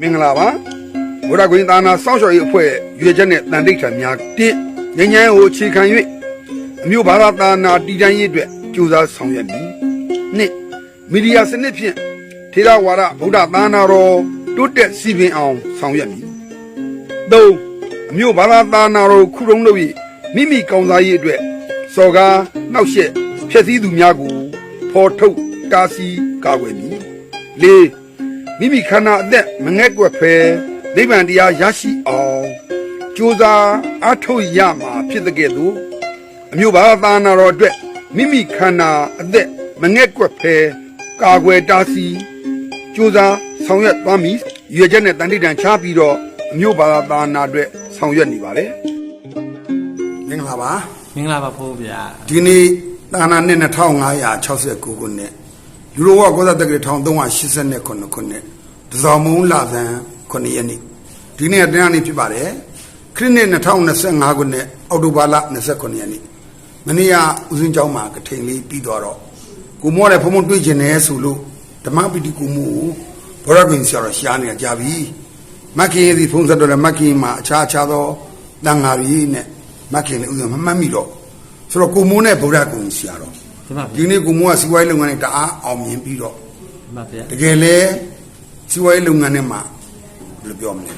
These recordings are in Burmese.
မင်္ဂလာပါဘုရားကွင်သာနာစောင့်ရှောက်ရေးအဖွဲ့ရွေချက်နဲ့တန်တိတ်ထံများတင်းငញ្ញမ်းကိုအခြေခံ၍အမျိုးဘာသာသာနာတည်တံ့ရေးအတွက်ကြိုးစားဆောင်ရွက်မည်နှစ်မီဒီယာစနစ်ဖြင့်ထေရဝါဒဗုဒ္ဓသာနာတော်တိုးတက်စီပင်အောင်ဆောင်ရွက်မည်သုံးအမျိုးဘာသာသာနာတော်ခုတုံးလို့၍မိမိကောင်းစားရေးအတွက်စော်ကားနှောက်ယှက်ဖျက်ဆီးသူများကိုဖော်ထုတ်တားဆီးကာကွယ်မည်လေး မိမိခန္ဓာအသက်မငဲ့ကွက်ဖဲနိဗ္ဗာန်တရားရရှိအောင်ကြိုးစားအားထုတ်ရမှာဖြစ်တဲ့ကဲ့သို့အမျိုးဘာသာနာတော်အတွက်မိမိခန္ဓာအသက်မငဲ့ကွက်ဖဲကာကွယ်တားဆီးကြိုးစားဆောင်ရွက်သွားမည်ရွေချက်နဲ့တန်တိတန်ချပြီးတော့အမျိုးဘာသာနာအတွက်ဆောင်ရွက်နေပါလေမင်္ဂလာပါမင်္ဂလာပါဖိုးဗျာဒီနေ့သာနာနှစ်2569ခုနှစ် လူတော်ဝကောသတက္ကရာ1389ခုနှစ်တစောင်းမုံလာဇန်9ရက်နေ့ဒီနေ့ကတရားနေ့ဖြစ်ပါတယ်ခရစ်နှစ်2025ခုနှစ်အောက်တိုဘာလ29ရက်နေ့မနေ့ကဦးစင်းကျောင်းမှာကထိန်လေးပြီးတော့တော့ကိုမောလည်းဖုံဖုံတွေ့ကျင်နေဆိုလို့ဓမ္မပိတိကူမှုကိုဘောရကွင်ဆရာတော်ရှားနေတာကြာပြီမက္ခင်ရဲ့ဒီဖုံးဆက်တော့လည်းမက္ခင်မှာအခြားအခြားသောတန်ဃာကြီးနဲ့မက္ခင်လည်းဦးစင်းမမှတ်မိတော့ဆိုတော့ကိုမိုးနဲ့ဗုဒ္ဓကွင်ဆရာတော် ဒီမှာဒီနေ့ကိုမိုးကစီးပွားရေးလုပ်ငန်းနဲ့တအားအောင်မြင်ပြီးတော့ဒီမှာဗျာတကယ်လဲစီးပွားရေးလုပ်ငန်းထဲမှာဘယ်လိုပြောမလဲ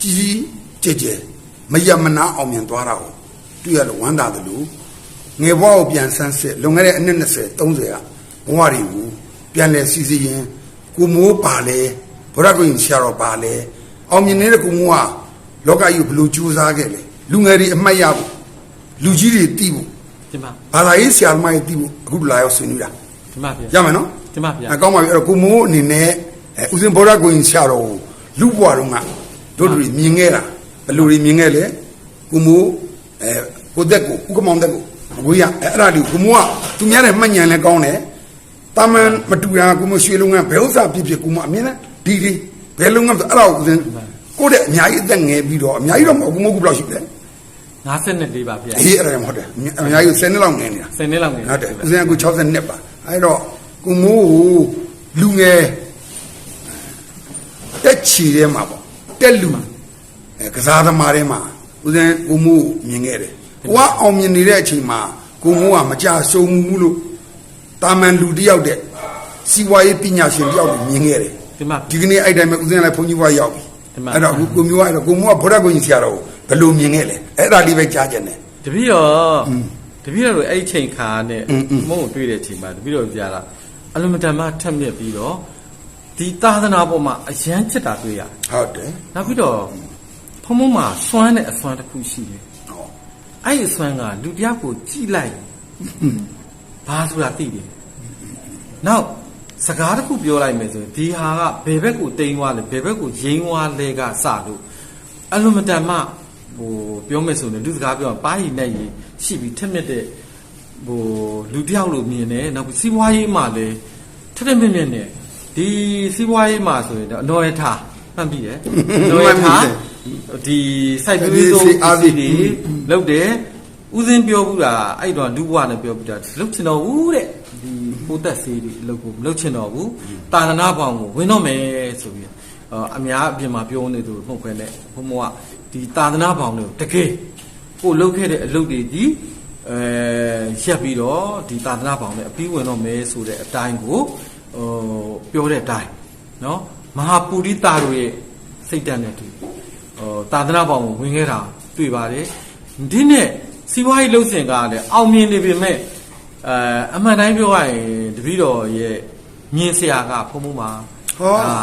ကြီးကြီးကျယ်ကျယ်မယမနာအောင်မြင်သွားတာကိုတွေ့ရလို့ဝမ်းသာတယ်လို့ငယ်ဘဝကိုပြန်ဆန်းစစ်လွန်ခဲ့တဲ့အနှစ်20 30ကဘဝတွေကိုပြန်လဲစီစီရင်ကိုမိုးပါလဲဘုရားကိုရင်ဆရာတော်ပါလဲအောင်မြင်နေတဲ့ကိုမိုးကလောကကြီးကိုဘယ်လိုကြိုးစားခဲ့လဲလူငယ်တွေအမှတ်ရဖို့လူကြီးတွေတီးဖို့ ဒီမှာဘာသာရေးဆရာသမားတွေတီးဖို့အခုလာရောက်ဆွေးနွေးတာဒီမှာဗျာရမယ်နော်ဒီမှာဗျာအကောင်းပါပြီအဲ့တော့ကိုမိုးအနေနဲ့အဲဦးစင်ဘောရကိုရင်ဆရာတော်ကိုလူ့ဘွားတော့ကတို့တွေမြင်ခဲ့တာဘယ်လိုတွေမြင်ခဲ့လဲကိုမိုးအဲကိုသက်ကိုဥက္ကမောင်သက်ကိုအကိုရအဲအဲ့ဒါဒီကိုမိုးကသူများနဲ့မှတ်ညံလဲကောင်းတယ်တာမန်မတူတာကိုမိုးရွှေလုံးကဘယ်ဥစ္စာဖြစ်ဖြစ်ကိုမိုးအမြင်နဲ့ဒီဒီဘယ်လုံးကဆိုအဲ့ဒါကိုဦးစင်ကိုယ့်တဲ့အများကြီးအသက်ငယ်ပြီးတော့အများကြီးတော့မဟုတ်ဘူးကိုမိုးကဘယ်လောက်ရှိလဲ 54ပါဗျာအေးအဲ့ဒါမှမဟုတ်တယ်အများကြီး10နှစ်လောက်ငယ်နေတာ10နှစ်လောက်နေဟုတ်တယ်ဦးဇင်းက60နှစ်ပါအဲ့တော့ကိုမိုးကိုလူငယ်တက်ချီထဲမှာပေါ့တက်လူအဲကစားသမားထဲမှာဦးဇင်းကိုမိုးကိုမြင်ခဲ့တယ်ကိုကအောင်မြင်နေတဲ့အချိန်မှာကိုမိုးကမကြဆုံဘူးလို့တာမန်လူတစ်ယောက်တဲ့စီဝါရေးပညာရှင်တစ်ယောက်ကိုမြင်ခဲ့တယ်ဒီမှာဒီကနေ့အဲ့တိုင်းပဲဦးဇင်းကလည်းဘုန်းကြီးဘွားရောက်ပြီဒီမှာအဲ့တော့အခုကိုမျိုးကအဲ့တော့ကိုမိုးကဗုဒ္ဓဂုဏ်ကြီးဆရာတော်ကို ဘယ်လိုမြင်ခဲ့လဲအဲ့ဒါလေးပဲကြားချင်တယ်တပည့်တော်တပည့်တော်အဲ့ချိန်ခါနဲ့မုံတွေ့တဲ့ချိန်မှာတပည့်တော်ပြတာအလုံးမတမထက်မြက်ပြီးတော့ဒီသာသနာပေါ်မှာအယမ်းချစ်တာတွေ့ရဟုတ်တယ်နောက်ပြီးတော့ဖုံဖုံမှာစွမ်းတဲ့အစွမ်းတစ်ခုရှိတယ်အဲ့ဒီစွမ်းကလူတယောက်ကိုကြိလိုက်ဘာဆိုတာသိတယ်နောက်စကားတစ်ခုပြောလိုက်မယ်ဆိုရင်ဒီဟာကဘယ်ဘက်ကိုတိမ်ွားလဲဘယ်ဘက်ကိုရင်းွားလဲကစလို့အလုံးမတန်မှ ဟိုပြောမယ်ဆိုရင်လူစကားပြောရင်ပါးရီနဲ့ရီရှိပြီးထက်မြက်တဲ့ဟိုလူတစ်ယောက်လိုမြင်တယ်နောက်ပြီးစီးပွားရေးမှာလည်းထက်ထက်မြက်မြက်နဲ့ဒီစီးပွားရေးမှာဆိုရင်တော့အနော်ရထားမှတ်ပြီတယ်အနော်ရထားဒီစိုက်ပျိုးရေးဆုံးအားစီတွေလုပ်တယ်ဦးစင်းပြောဘူးတာအဲ့တော့လူဘဝနဲ့ပြောဘူးတာလုပ်ချင်တော့ဘူးတဲ့ဒီပိုးသက်ဆေးတွေအလုပ်ကိုမလုပ်ချင်တော့ဘူးတာသနာပေါင်းကိုဝင်တော့မယ်ဆိုပြီးတော့အများအပြင်မှာပြောနေသူမှုခွဲနဲ့ဘုံဘဝ ဒီတာသနာပေါင်းတွေကိုတကယ်ကိုလုပ်ခဲ့တဲ့အလုပ်တွေဒီအဲရက်ပြီးတော့ဒီတာသနာပေါင်းနဲ့အပြီးဝင်တော့မယ်ဆိုတဲ့အတိုင်းကိုဟိုပြောတဲ့အတိုင်းနော်မဟာပူရိတာတို့ရဲ့စိတ်ဓာတ်နဲ့တူဟိုတာသနာပေါင်းကိုဝင်ခဲ့တာတွေ့ပါတယ်ဒီနဲ့စီးပွားရေးလှုပ်ရှင်ကလည်းအောင်မြင်နေပြီမဲ့အဲအမှန်တိုင်းပြောရရင်တပည့်တော်ရဲ့မြင်စရာကဖုံဖုံမှာဟောဒါ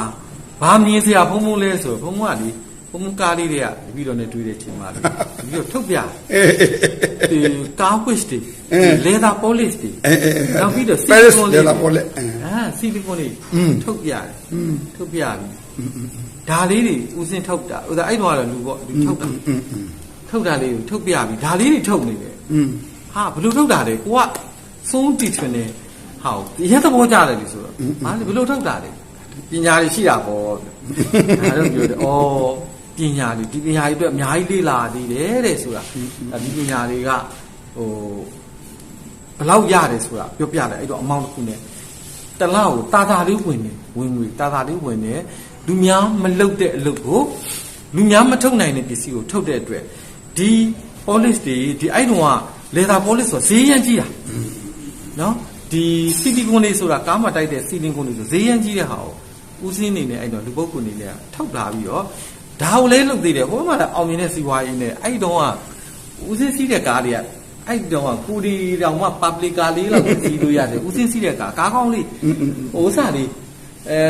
ဘာမြင်စရာဖုံဖုံလဲဆိုတော့ဖုံဖုံကလေဖုံဖုံုံကားလေးတွေကတပည့်တော်နဲ့တွေ့တဲ့ချိန်မှာတပည့်တော်ထုတ်ပြဒီကားဝစ်တွေလေသာပိုလစ်တွေနောက်ပြီးတော့စီလီကွန်လေးလေသာပိုလစ်အာစီလီကွန်လေးထုတ်ပြတယ်ထုတ်ပြပြီဒါလေးတွေဦးစင်းထုတ်တာဥစားအဲ့တော့ကတော့လူပေါ့လူထုတ်တာထုတ်တာလေးကိုထုတ်ပြပြီဒါလေးတွေထုတ်နေတယ်ဟာဘယ်လိုထုတ်တာလဲကိုကဆုံးတီထွင်နေဟာရဲသဘောကြတယ်လေဆိုတော့ဟာဘယ်လိုထုတ်တာလဲပညာတွေရှိတာပေါ့ဒါတော့ပြောတယ်ဩ ပညာတွေဒီပညာတွေအတွက်အများကြီးလေ့လာသေးတယ်တဲ့ဆိုတာဒီပညာတွေကဟိုဘယ်လောက်ရတယ်ဆိုတာပြောပြတယ်အဲ့တော့အမောင်းတစ်ခုနဲ့တလောက်ကိုတာတာလေးဝင်နေဝင်ငွေတာတာလေးဝင်နေဟလူများမလုပ်တဲ့အလုပ်ကိုလူများမထုတ်နိုင်တဲ့ပစ္စည်းကိုထုတ်တဲ့အတွက်ဒီ polish တွေဒီအဲ့တုန်းက leather polish ဆိုဈေးရမ်းကြီးတာနော်ဒီစီလီကွန်တွေဆိုတာကားမှာတိုက်တဲ့စီလီကွန်တွေဆိုဈေးရမ်းကြီးတဲ့ဟာကိုဦးစင်းနေနဲ့အဲ့တော့လူပုဂ္ဂိုလ်နေနဲ့ထောက်လာပြီးတော့ ဒါကိုလည်းလုပ်သေးတယ်ဟိုမှာလည်းအောင်မြင်တဲ့စီးပွားရေးနဲ့အဲ့တုန်းကဦးစင်းစီးတဲ့ကားတွေကအဲ့တုန်းကကူဒီတောင်မှ public ကားလေးလောက်စီးလို့ရတယ်ဦးစင်းစီးတဲ့ကားကားကောင်းလေးဟိုစားလေးအဲ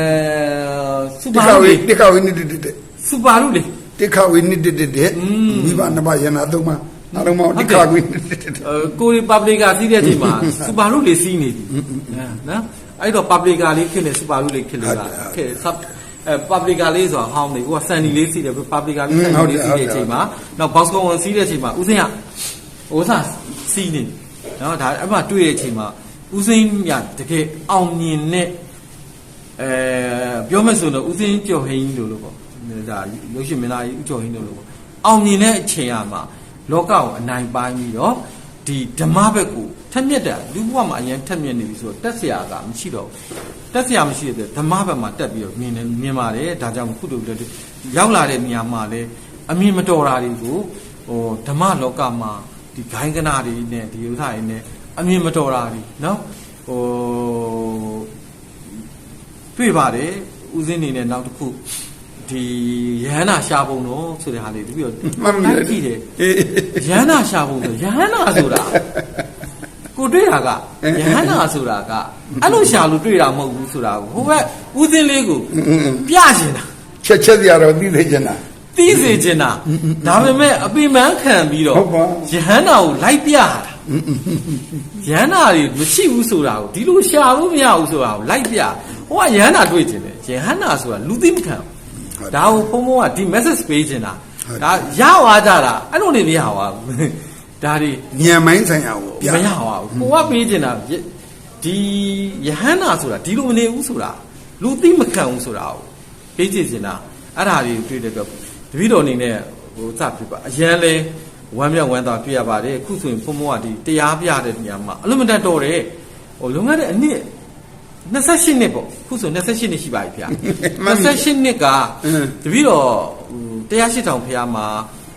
စူတိပါခရုဝေလေးတိခဝေနိတတတစူပါရုလေးတိခဝေနိတတတอืมမိဘနှစ်ပါးယနာသုံးပါးနောက်တော့မှတိခဝေနိတတတအဲကိုရီပပလီကာစီးတဲ့အချိန်မှာစူပါရုလေးစီးနေပြီနော်အဲ့တော့ပပလီကာလေးဖြစ်နေစူပါရုလေးဖြစ်နေတာခဲ့ဆပ် အဲပပလီကာလေးဆိုတာဟောင်းနေကိုကစန်နီလေးစီးတယ်ပပလီကာလေးစန်နီလေးစီးတဲ့အချိန်မှာနောက်ဘောက်စကွန်ဝင်စီးတဲ့အချိန်မှာဦးစင်းကဟိုစားစီးနေနော်ဒါအဲ့မှာတွေ့တဲ့အချိန်မှာဦးစင်းကတကယ်အောင်မြင်တဲ့အဲပြောမယ်ဆိုတော့ဦးစင်းကျော်ဟင်းလို့လို့ပေါ့ဒါရုပ်ရှင်မင်းသားကြီးဦးကျော်ဟင်းလို့လို့ပေါ့အောင်မြင်တဲ့အချိန်ကမှလောကကိုအနိုင်ပိုင်းပြီးတော့ ဒီဓမ္မဘက်ကိုထက်မြက်တာလူဘဝမှာအရင်ထက်မြက်နေပြီဆိုတော့တက်ဆရာကမရှိတော့ဘူးတက်ဆရာမရှိတဲ့ဓမ္မဘက်မှာတက်ပြီးတော့မြင်တယ်မြင်ပါတယ်ဒါကြောင့်ခုတူလည်းရောက်လာတဲ့နေရာမှာလည်းအမြင်မတော်တာတွေကိုဟိုဓမ္မလောကမှာဒီဂိုင်းကနာတွေနဲ့ဒီဥစ္စာတွေနဲ့အမြင်မတော်တာတွေနော်ဟိုတွေ့ပါတယ်ဦးစင်းနေနဲ့နောက်တစ်ခု ဒီရဟန္တာရှာပုံတော့ဆိုတဲ့ဟာလေးတပြီးတော့မှန်ပြီတိုက်ကြည့်တယ်အေးရဟန္တာရှာပုံဆိုရဟန္တာဆိုတာကိုတွေ့တာကရဟန္တာဆိုတာကအဲ့လိုရှာလို့တွေ့တာမဟုတ်ဘူးဆိုတာကိုဟိုဘက်ဦးစင်းလေးကိုပြချင်တာချက်ချက်ရတော့သိသိချင်တာသိစေချင်တာဒါပေမဲ့အပိမန်းခံပြီးတော့ဟုတ်ပါယဟန္တာကိုလိုက်ပြတာယဟန္တာတွေမရှိဘူးဆိုတာကိုဒီလိုရှာလို့မရဘူးဆိုတာကိုလိုက်ပြဟိုကယဟန္တာတွေ့ချင်တယ်ယဟန္တာဆိုတာလူသိမခံဘူး ဒါကိုဘုံဘုံကဒီ message ပေးချင်တာဒါရသွားကြတာအဲ့လိုနေမရပါဘူးဒါတွေဉာဏ်မိုင်းဆိုင်ရာကိုပြမရပါဘူးကိုကပေးချင်တာယဒီယဟန္တာဆိုတာဒီလိုမနေဘူးဆိုတာလူသိမခံဘူးဆိုတာကိုပေးချင်တာအဲ့ဒါတွေတွေ့တဲ့တော့တပည့်တော်အနေနဲ့ဟိုစဖြစ်ပါအရန်လဲဝမ်းမြောက်ဝမ်းသာတွေ့ရပါတယ်အခုဆိုရင်ဘုံဘုံကဒီတရားပြတဲ့နေရာမှာအလုံးမတန်တော်တယ်ဟိုလုံခဲ့တဲ့အနှစ် 28နှစ်ပေါ့ခုဆို28နှစ်ရှိပါပြီဗျာ28နှစ်ကတပည့်တော်ဟိုတရားရှိတောင်ဖះမှာ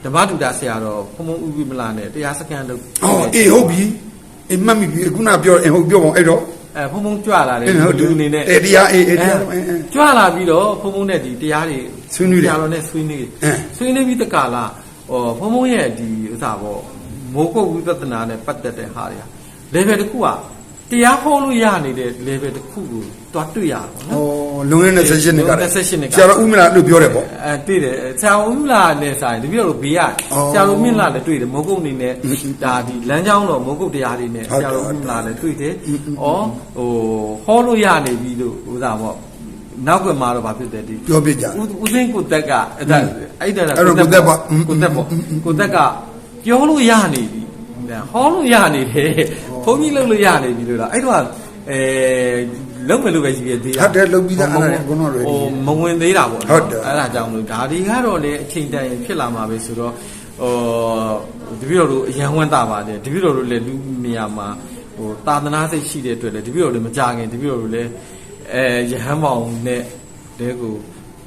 ဓမ္မတူတာဆရာတော်ဘုံဘုံဥပိမလာနဲ့တရားစခန်းလုပ်အော်အေးဟုတ်ပြီအေးမှတ်မိပြီခုနပြောအင်းဟုတ်ပြောပါဦးအဲ့တော့အဲဖုံဖုံကြွလာတယ်အင်းဟုတ်တယ်လူအနေနဲ့အဲတရားအေးအေးတရားအေးအေးကြွလာပြီးတော့ဖုံဖုံနဲ့ဒီတရားတွေဆွေးနွေးတယ်တရားတော်နဲ့ဆွေးနွေးအင်းဆွေးနွေးပြီးတကလာဟောဖုံဖုံရဲ့ဒီဥစ္စာပေါ့မိုးကုတ်ဝိပဿနာနဲ့ပတ်သက်တဲ့ဟာတွေက level တစ်ခုက တရားဟောလို့ရနေတဲ့ level တစ်ခုကိုတွားတွေ့ရတာပေါ့ဩနော်လွန်ခဲ့တဲ့28နှစ်ကလွန်ခဲ့တဲ့28နှစ်ကဆရာတော်ဦးမလာလို့ပြောတယ်ပေါ့အဲတွေ့တယ်ဆရာဦးမလာနဲ့ဆိုင်တပည့်တော်ဘေးရအော်ဆရာဦးမင်းလာလည်းတွေ့တယ်မိုးကုတ်အနေနဲ့ဒါဒီလမ်းကြောင်းတော့မိုးကုတ်တရားတွေနဲ့ဟုတ်ဆတယ်ရာတော်ဦးမလာလည်းတွေ့တယ်ဩဟိုဟောလို့ရနေပြီလို့ဥစ္စာပေါ့နောက်ကွယ်မှာတော့ဗာဖြစ်တယ်ဒီပြောပြကြဦးဦးစင်းကိုတက်ကအဲ့ဒါအဲ့ဒါအဲ့တော့ကိုသက်ပေါ့อืมကိုသက်ပေါ့ကိုသက်ကပြောလို့ရနေပြီဟောလို့ရနေတယ် ဘုန်းကြီးလုပ်လို့ရနေပြီလို့လားအဲ့တော့အဲလုံးမယ်လို့ပဲရှိသေးတယ်ဟုတ်တယ်လုပ်ပြီးသားအဲ့ဒါတွေအကုန်လုံး ready ဟိုမဝင်သေးတာပေါ့နော်ဟုတ်တယ်အဲ့ဒါကြောင့်လို့ဒါတွေကတော့လေအချိန်တန်ရင်ဖြစ်လာမှာပဲဆိုတော့ဟိုတပည့်တော်တို့အရန်ဝမ်းသာပါတယ်တပည့်တော်တို့လည်းလူနေရာမှာဟိုသာသနာစိတ်ရှိတဲ့အတွက်လည်းတပည့်တော်တို့မကြခင်တပည့်တော်တို့လည်းအဲရဟန်းပေါင်းနဲ့တဲကို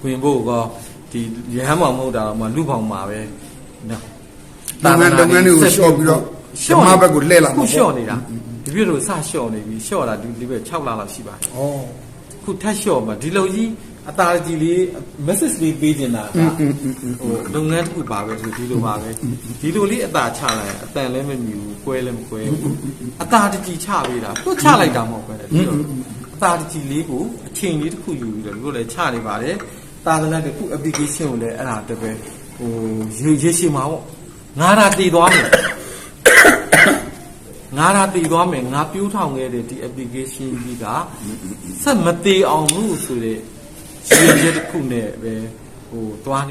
ဝင်ဖို့ကောဒီရဟန်းပေါင်းမဟုတ်တာတော့မှလူပေါင်းမှာပဲနော်လုပ်ငန်းလုပ်ငန်းတွေကိုလျှော့ပြီးတော့ ရှော့ဓမ္မဘက်ကိုလှည့်လာမှာခုရှော့နေတာဒီပြည့်တို့စရှော့နေပြီရှော့တာဒီဒီဘက်6လလောက်ရှိပါတယ်ဩခုထပ်ရှော့မှာဒီလိုကြီးအသာကြီးလေး message လေးပေးနေတာကဟိုလုပ်ငန်းတစ်ခုပါပဲဆိုဒီလိုပါပဲဒီလိုလေးအသာချလိုက်အတန်လည်းမမြူဘူးကွဲလည်းမကွဲဘူးအသာကြီးချပေးတာသူ့ချလိုက်တာမဟုတ်ပဲလေအသာကြီးလေးကိုအချိန်လေးတစ်ခုယူပြီးတော့သူလည်းချနေပါတယ်တာသနာကခု application ကိုလည်းအဲ့ဒါတပည့်ဟိုရေရေရှိမှာပေါ့ငါးတာတည်သွားတယ် ငါရာတည်သွားမယ်ငါပြိုးထောင်ခဲ့တဲ့ဒီ application ကြီးကဆက်မသေးအောင်လို့ဆိုတဲ့ရည်ရည်တစ်ခုနဲ့ပဲဟိုတွားနေ